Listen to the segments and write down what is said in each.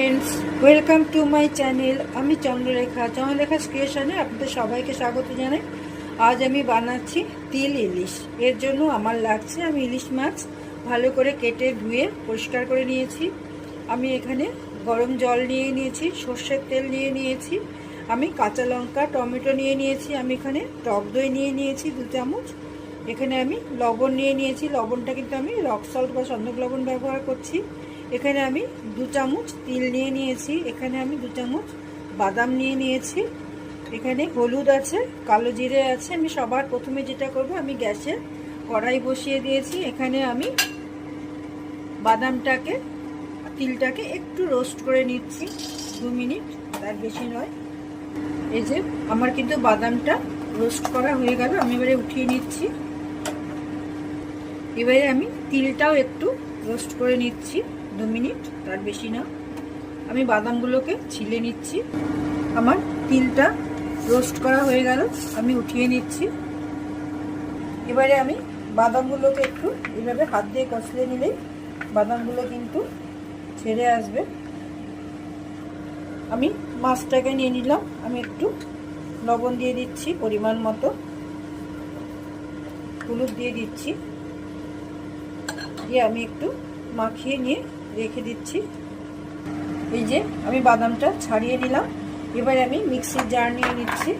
Friends welcome to my channel আমি চন্দ্ররেখা চন্দ্রলেখা ক্রিয়েশনে আপনাদের সবাইকে স্বাগত জানাই। আজ আমি বানাচ্ছি তিল ইলিশ। এর জন্য আমার লাগছে আমি ইলিশ মাছ ভালো করে কেটে ধুয়ে পরিষ্কার করে নিয়েছি। আমি এখানে গরম জল নিয়ে নিয়েছি, সর্ষের তেল নিয়ে নিয়েছি। আমি কাঁচা লঙ্কা, টমেটো নিয়ে নিয়েছি। আমি এখানে টক দই নিয়ে নিয়েছি দু চামচ। এখানে আমি লবণ নিয়ে নিয়েছি। লবণটা কিন্তু আমি রক সল্ট বা সন্দক লবণ ব্যবহার করছি। এখানে আমি দু চামচ তিল নিয়ে নিয়েছি, এখানে আমি দু চামচ বাদাম নিয়ে নিয়েছি। এখানে হলুদ আছে, কালো জিরে আছে, আমি সবার প্রথমে যেটা করব, আমি গ্যাসে কড়াই বসিয়ে দিয়েছি। এখানে আমি বাদামটাকে, তিলটাকে একটু রোস্ট করে নিচ্ছি, দু মিনিট, তার বেশি নয়। এই যে আমার কিন্তু বাদামটা রোস্ট করা হয়ে গেল, আমি এবারে উঠিয়ে নিচ্ছি। এবারে আমি তিলটাও একটু রোস্ট করে নিচ্ছি। দু মিনিট, তার বেশি না। আমি বাদামগুলোকে ছিলে নিচ্ছি। আমার তিলটা রোস্ট করা হয়ে গেল, আমি উঠিয়ে নিচ্ছি। এবারে আমি বাদামগুলোকে একটু এইভাবে হাত দিয়ে কষলে নিলেই বাদামগুলো কিন্তু ছেড়ে আসবে। আমি মাছটাকে নিয়ে নিলাম, আমি একটু লবণ দিয়ে দিচ্ছি পরিমাণ মতো। হলুদ দিয়ে দিচ্ছি। দিয়ে আমি একটু মাখিয়ে নিয়ে রেখে দিচ্ছি। এই যে আমি বাদামটা ছাড়িয়ে নিলাম এবারে আমি মিক্সির জার নিয়ে নিচ্ছি।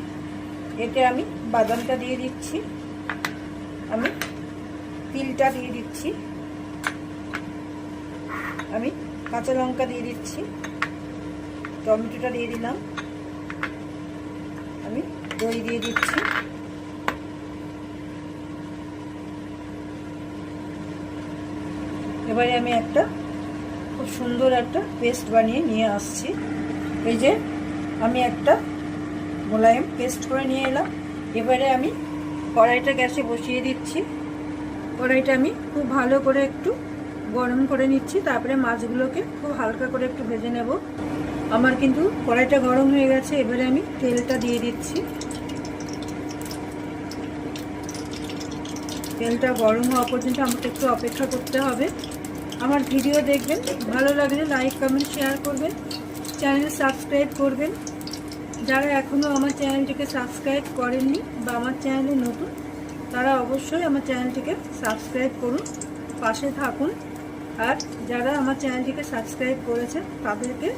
এতে আমি বাদামটা দিয়ে দিচ্ছি। আমি তিলটা দিয়ে দিচ্ছি। আমি কাঁচা লঙ্কা দিয়ে দিচ্ছি। টমেটোটা দিয়ে দিলাম। আমি দই দিয়ে দিচ্ছি। এবারে আমি একটা খুব সুন্দর একটা পেস্ট বানিয়ে নিয়ে আসছি। এই যে আমি একটা মোলায়েম পেস্ট করে নিয়ে এলাম। এবারে আমি কড়াইটা গ্যাসে বসিয়ে দিচ্ছি। কড়াইটা আমি খুব ভালো করে একটু গরম করে নিচ্ছি। তারপরে মাছগুলোকে খুব হালকা করে একটু ভেজে নেব। আমার কিন্তু কড়াইটা গরম হয়ে গেছে। এবারে আমি তেলটা দিয়ে দিচ্ছি। তেলটা গরম হওয়া পর্যন্ত আমাকে একটু অপেক্ষা করতে হবে। আমার ভিডিও দেখবেন, ভালো লাগলে লাইক কমেন্ট শেয়ার করবেন চ্যানেল সাবস্ক্রাইব করবেন। যারা এখনও আমার চ্যানেলটিকে সাবস্ক্রাইব করেননি বা আমার চ্যানেলে নতুন, তারা অবশ্যই আমার চ্যানেলটিকে সাবস্ক্রাইব করুন, পাশে থাকুন। আর যারা আমার চ্যানেলটিকে সাবস্ক্রাইব করেছে তাদেরকে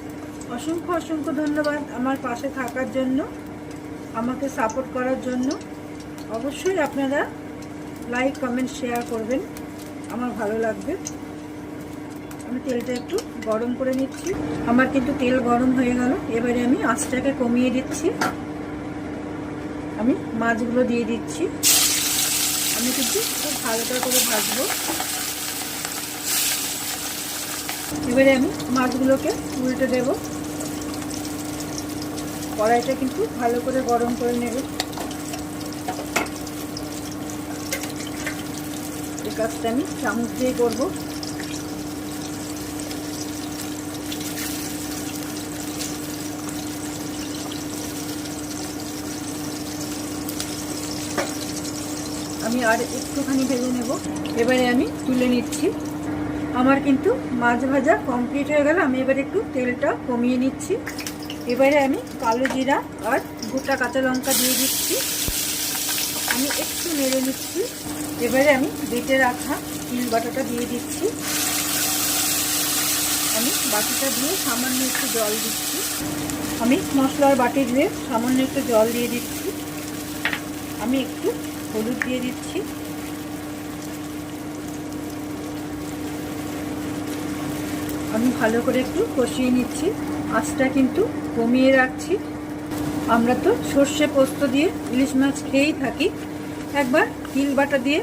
অসংখ্য অসংখ্য ধন্যবাদ আমার পাশে থাকার জন্য, আমাকে সাপোর্ট করার জন্য। অবশ্যই আপনারা লাইক কমেন্ট শেয়ার করবেন, আমার ভালো লাগবে। আমি তেলটা একটু গরম করে নিচ্ছি। আমার কিন্তু তেল গরম হয়ে গেল। এবারে আমি আঁচটাকে কমিয়ে দিচ্ছি। আমি মাছগুলো দিয়ে দিচ্ছি। আমি কিন্তু খুব হালকা করে ভাজবো। এবারে আমি মাছগুলোকে উল্টে দেব। কড়াইটা কিন্তু ভালো করে গরম করে নেব। এই কাজটা আমি চামচ দিয়ে করব। আমি আর একটুখানি ভেজে নেব। এবারে আমি তুলে নিচ্ছি। আমার কিন্তু মাছ ভাজা কমপ্লিট হয়ে গেল। আমি এবারে একটু তেলটা কমিয়ে নিচ্ছি। এবারে আমি কালো জিরা আর গোটা কাঁচা লঙ্কা দিয়ে দিচ্ছি। আমি একটু নেড়ে নিচ্ছি। এবারে আমি বেটে রাখা তিল বাটাটা দিয়ে দিচ্ছি। আমি বাটিটা দিয়ে সামান্য একটু জল দিচ্ছি। আমি মশলার বাটি দিয়ে সামান্য একটু জল দিয়ে দিচ্ছি। আমি একটু হলুদ দিয়ে দিচ্ছি। আমি ভালো করে একটু কষিয়ে নিচ্ছি। আঁচটা কিন্তু কমিয়ে রাখছি। আমরা তো সর্ষে পোস্ত দিয়ে ইলিশ মাছ খেয়েই থাকি। একবার তিল বাটা দিয়ে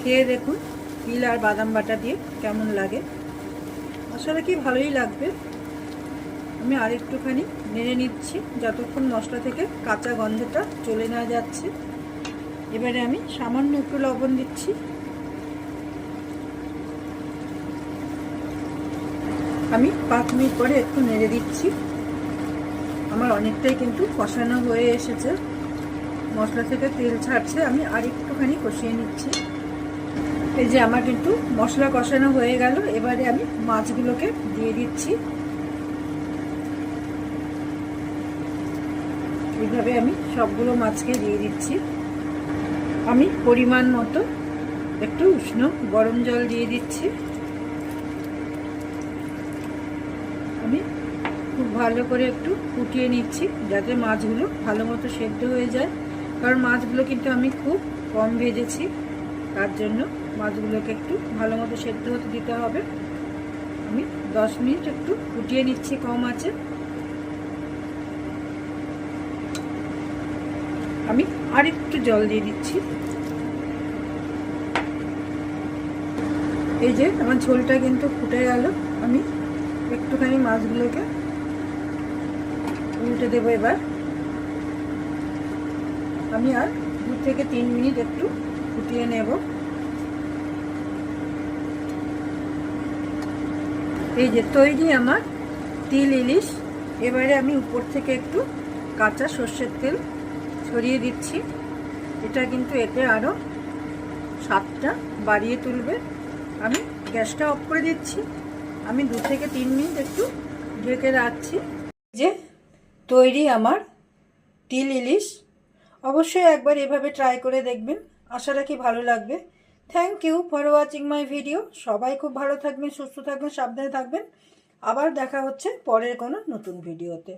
খেয়ে দেখুন, তিল আর বাদাম বাটা দিয়ে কেমন লাগে। আসলে কি ভালোই লাগবে। আমি আর একটুখানি নেড়ে নিচ্ছি, যতক্ষণ মশলা থেকে কাঁচা গন্ধটা চলে না যাচ্ছে। এবারে আমি সামান্য একটু লবণ দিচ্ছি। আমি পাঁচ মিনিট পরে একটু নেড়ে দিচ্ছি। আমার অনেকটাই কিন্তু কষানো হয়ে এসেছে। মশলা থেকে তেল ছাড়ছে, আমি আর একটুখানি কষিয়ে নিচ্ছি। এই যে আমার কিন্তু মশলা কষানো হয়ে গেল, এবারে আমি মাছগুলোকে দিয়ে দিচ্ছি। এইভাবে আমি সবগুলো মাছকে দিয়ে দিচ্ছি। আমি পরিমাণ মতো একটু উষ্ণ গরম জল দিয়ে দিচ্ছি। আমি খুব ভালো করে একটু ফুটিয়ে নিচ্ছি যাতে মাছগুলো ভালো মতো সেদ্ধ হয়ে যায়। কারণ মাছগুলো কিন্তু আমি খুব কম ভেজেছি, তার জন্য মাছগুলোকে একটু ভালো মতো সেদ্ধ হতে দিতে হবে। আমি দশ মিনিট একটু ফুটিয়ে নিচ্ছি কম আছে। আমি আর একটু জল দিয়ে দিচ্ছি। এই যে আমার ঝোলটা কিন্তু ফুটে গেল। আমি একটুখানি মাছগুলোকে উল্টে দেবো এবার। আমি আর দু থেকে তিন মিনিট একটু ফুটিয়ে নেব। এই যে তৈরি আমার তিল ইলিশ। এবারে আমি উপর থেকে একটু কাঁচা সর্ষের তেল ছড়িয়ে দিচ্ছি। এটা কিন্তু এতে আরও স্বাদটা বাড়িয়ে তুলবে। আমি গ্যাসটা অফ করে দিচ্ছি। আমি দু থেকে তিন মিনিট একটু ঢেকে রাখছি। যে তৈরি আমার তিল ইলিশ। অবশ্যই একবার এভাবে ট্রাই করে দেখবেন। আশা রাখি ভালো লাগবে। Thank you for watching my video সবাই খুব ভালো থাকবেন, সুস্থ থাকবেন, সাবধানে থাকবেন। আবার দেখা হচ্ছে পরের কোনো নতুন ভিডিওতে